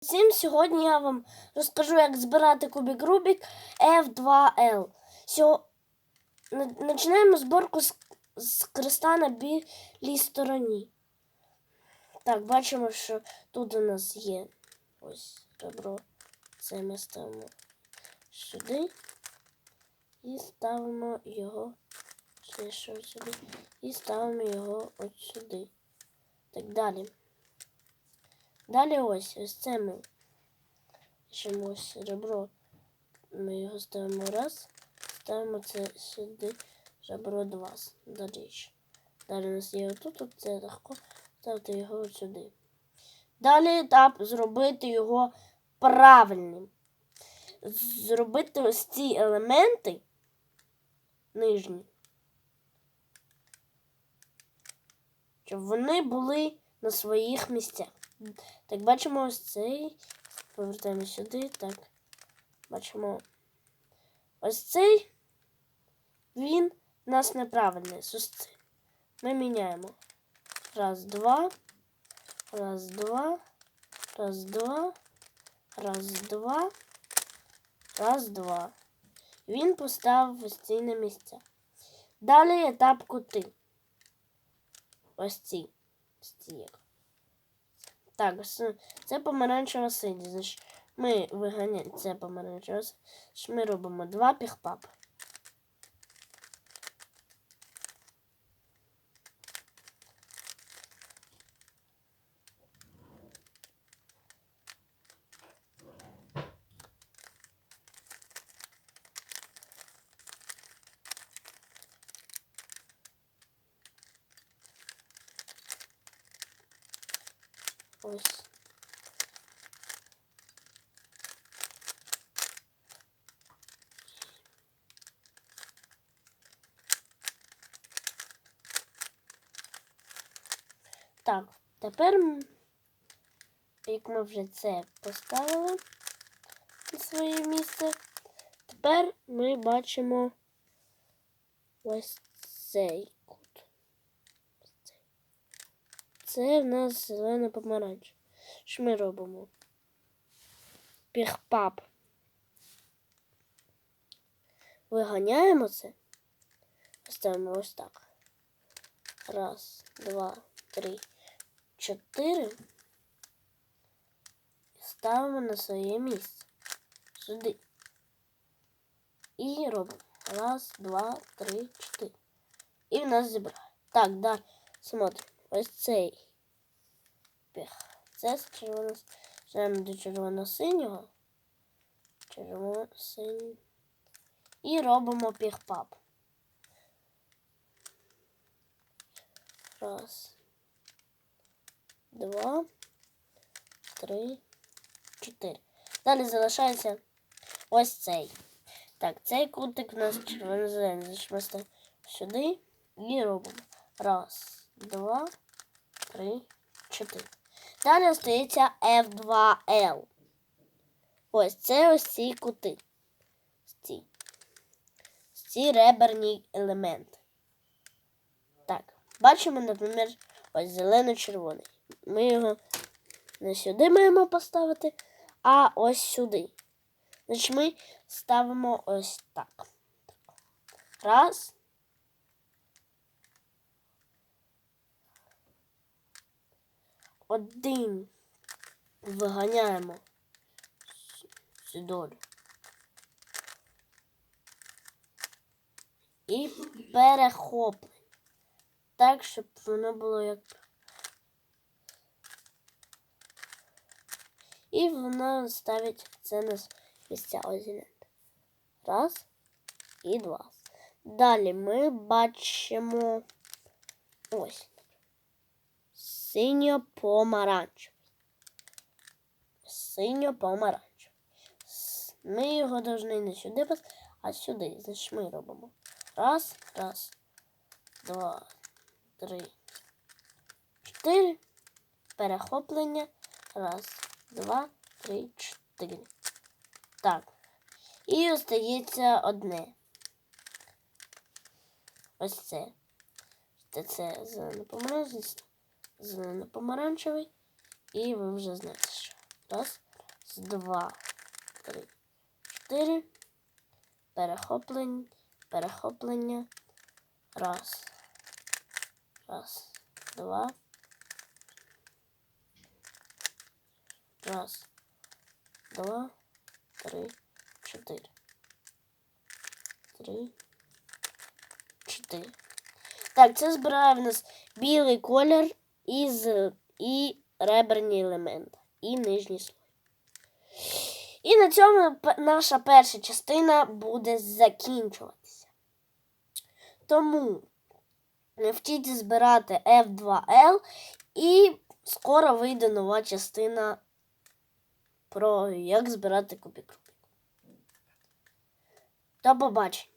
Всім сьогодні я вам розкажу, як збирати кубик Рубік F2L. Сьо... на- Починаємо зборку з, з креста на білій стороні. Так, бачимо, що тут у нас є ось ребро. Це ми ставимо сюди і ставимо його сюди. І ставимо його от сюди. Так далі. Далі ось ось це ми пишемо ось ребро. Ми його ставимо раз, ставимо це сюди, ребро два. Далі. Далі у нас є отут, от це легко ставити його сюди. Далі етап зробити його правильним. Зробити ось ці елементи нижні. Щоб вони були на своїх місцях. Так, бачимо ось цей. Повертаємо сюди. Так. Бачимо. Ось цей. Він у нас неправильний. Цей. Ми міняємо. Раз, два. Раз, два. Раз, два. Раз, два. Раз, два. Він поставив ось ці на місця. Далі етап кути. Ось ці. Ось ці. як. Так, це помаранчево синя. Значить, ми виганяємо це помаранчево. Значить, Ми робимо два піхпап. Ось. Так, тепер, як ми вже це поставили на своє місце, тепер ми бачимо ось цей кут. Ось цей. Це в нас зелене помаранч. Що ми робимо? Піхпап. Виганяємо це. Ставимо ось так. Раз, два, три, чотири. І ставимо на своє місце. Сюди. І робимо. Раз, два, три, чотири. І в нас зібрали. Так, далі. Смотримо. Ось цей піх. Це з червоно до червоно-синього. Червоно-синій. І робимо піх-пап. Раз. Два. Три. Чотири. Далі залишається ось цей. Так, цей кутик у нас червоно-зелений. Ставимо сюди і робимо. Раз, два, три, чотири. Далі остається F2L. Ось це ось ці кути. Ці. Ці реберні елементи. Так, бачимо, наприклад, ось зелено-червоний. Ми його не сюди маємо поставити, а ось сюди. Значить, ми ставимо ось так. Раз. Один. Виганяємо цю. І перехоплення. Так, щоб воно було як. І воно ставить це на місця озілянт. Раз і два. Далі ми бачимо ось синьо-помаранчевий. Синьо-помаранчевий. Ми його повинні не сюди, а сюди. Значить ми робимо. Раз, раз, два, три, чотири. Перехоплення. Раз, два, три, чотири. Так. І остається одне. Ось це. Це, це зелено-помаранчевий, зелено-помаранчевий. І ви вже знаєте, що. Раз, два, три, чотири. Перехоплення, перехоплення. Раз. Раз, два. Раз, два, три, чотири. Три, чотири. Так, це збирає в нас білий колір із, і реберні елементи, і нижній слой. І на цьому наша перша частина буде закінчуватися. Тому не вчіть збирати F2L і скоро вийде нова частина про як збирати Рубіка. До побачення.